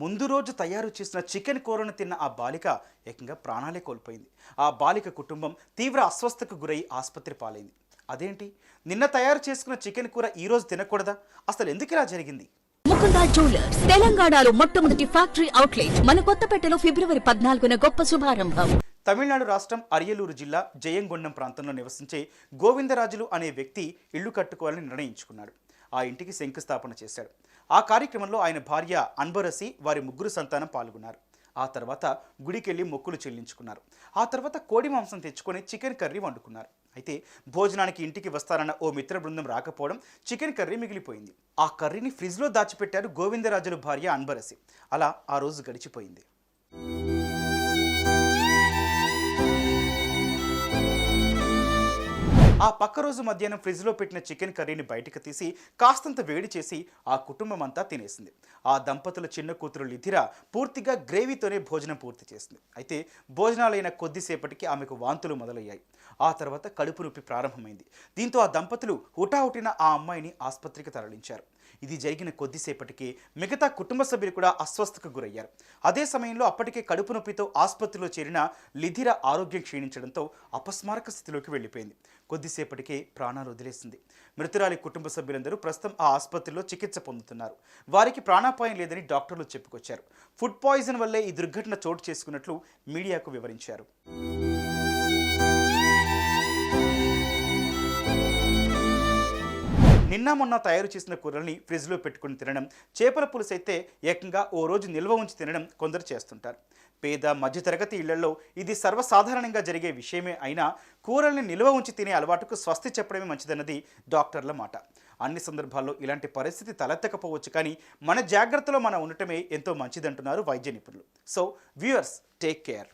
ముందు రోజు తయారు చేసిన చికెన్ కూరను తిన్న ఆ బాలిక ఏకంగా ప్రాణాలే కోల్పోయింది. ఆ బాలిక కుటుంబం తీవ్ర అస్వస్థకు గురై ఆసుపత్రి పాలైంది. అదేంటి? నిన్న తయారు చేసుకున్న చికెన్ కూర ఈ రోజు తినకూడదా? అసలు ఎందుకు ఇలా జరిగింది? ముకుందా జ్యువెలర్స్ తెలంగాణలో మొట్టమొదటి ఫ్యాక్టరీ అవుట్లెట్ మన కొత్తపేటలో ఫిబ్రవరి పద్నాలుగున గొప్ప శుభారంభం. తమిళనాడు రాష్ట్రం అరియలూరు జిల్లా జయంగొండం ప్రాంతంలో నివసించే గోవిందరాజులు అనే వ్యక్తి ఇల్లు కట్టుకోవాలని నిర్ణయించుకున్నాడు. ఆ ఇంటికి శంకుస్థాపన చేశాడు. ఆ కార్యక్రమంలో ఆయన భార్య అన్బరసి వారి ముగ్గురు సంతానం పాల్గొన్నారు. ఆ తర్వాత గుడికెళ్ళి మొక్కులు చెల్లించుకున్నారు. ఆ తర్వాత కోడి మాంసం తెచ్చుకొని చికెన్ కర్రీ వండుకున్నారు. అయితే భోజనానికి ఇంటికి వస్తారన్న ఓ మిత్ర బృందం రాకపోవడం చికెన్ కర్రీ మిగిలిపోయింది. ఆ కర్రీని ఫ్రిడ్జ్లో దాచిపెట్టారు గోవిందరాజుల భార్య అన్బరసి. అలా ఆ రోజు గడిచిపోయింది. ఆ పక్క రోజు మధ్యాహ్నం ఫ్రిడ్జ్లో పెట్టిన చికెన్ కర్రీని బయటకు తీసి కాస్తంత వేడి చేసి ఆ కుటుంబం అంతా తినేసింది. ఆ దంపతుల చిన్న కూతురు లిథిర పూర్తిగా గ్రేవీతోనే భోజనం పూర్తి చేసింది. అయితే భోజనాలైన కొద్దిసేపటికి ఆమెకు వాంతులు మొదలయ్యాయి. ఆ తర్వాత కడుపు నొప్పి ప్రారంభమైంది. దీంతో ఆ దంపతులు హుటాహుటిన ఆ అమ్మాయిని ఆసుపత్రికి తరలించారు. ఇది జరిగిన కొద్దిసేపటికి మిగతా కుటుంబ సభ్యులు కూడా అస్వస్థకు గురయ్యారు. అదే సమయంలో అప్పటికే కడుపు నొప్పితో ఆసుపత్రిలో చేరిన లిథిర ఆరోగ్యం క్షీణించడంతో అపస్మారక స్థితిలోకి వెళ్ళిపోయింది. కొద్దిసేపటికే ప్రాణాలు వదిలేసింది. మృతురాలి కుటుంబ సభ్యులందరూ ప్రస్తుతం ఆ ఆసుపత్రిలో చికిత్స పొందుతున్నారు. వారికి ప్రాణాపాయం లేదని డాక్టర్లు చెప్పుకొచ్చారు. ఫుడ్ పాయిజన్ వల్లే ఈ దుర్ఘటన చోటు చేసుకున్నట్లు మీడియాకు వివరించారు. నిన్న మొన్న తయారు చేసిన కూరల్ని ఫ్రిడ్జ్లో పెట్టుకుని తినడం చేపల పులుసు అయితే ఏకంగా ఓ రోజు నిల్వ ఉంచి తినడం కొందరు చేస్తుంటారు. పేద మధ్యతరగతి ఇళ్ళలో ఇది సర్వసాధారణంగా జరిగే విషయమే అయినా కూరల్ని నిల్వ ఉంచి తినే అలవాటుకు స్వస్తి చెప్పడమే మంచిదన్నది డాక్టర్ల మాట. అన్ని సందర్భాల్లో ఇలాంటి పరిస్థితి తలెత్తకపోవచ్చు కానీ మన జాగ్రత్తలో మనం ఉండటమే ఎంతో మంచిదంటున్నారు వైద్య నిపుణులు. So viewers take care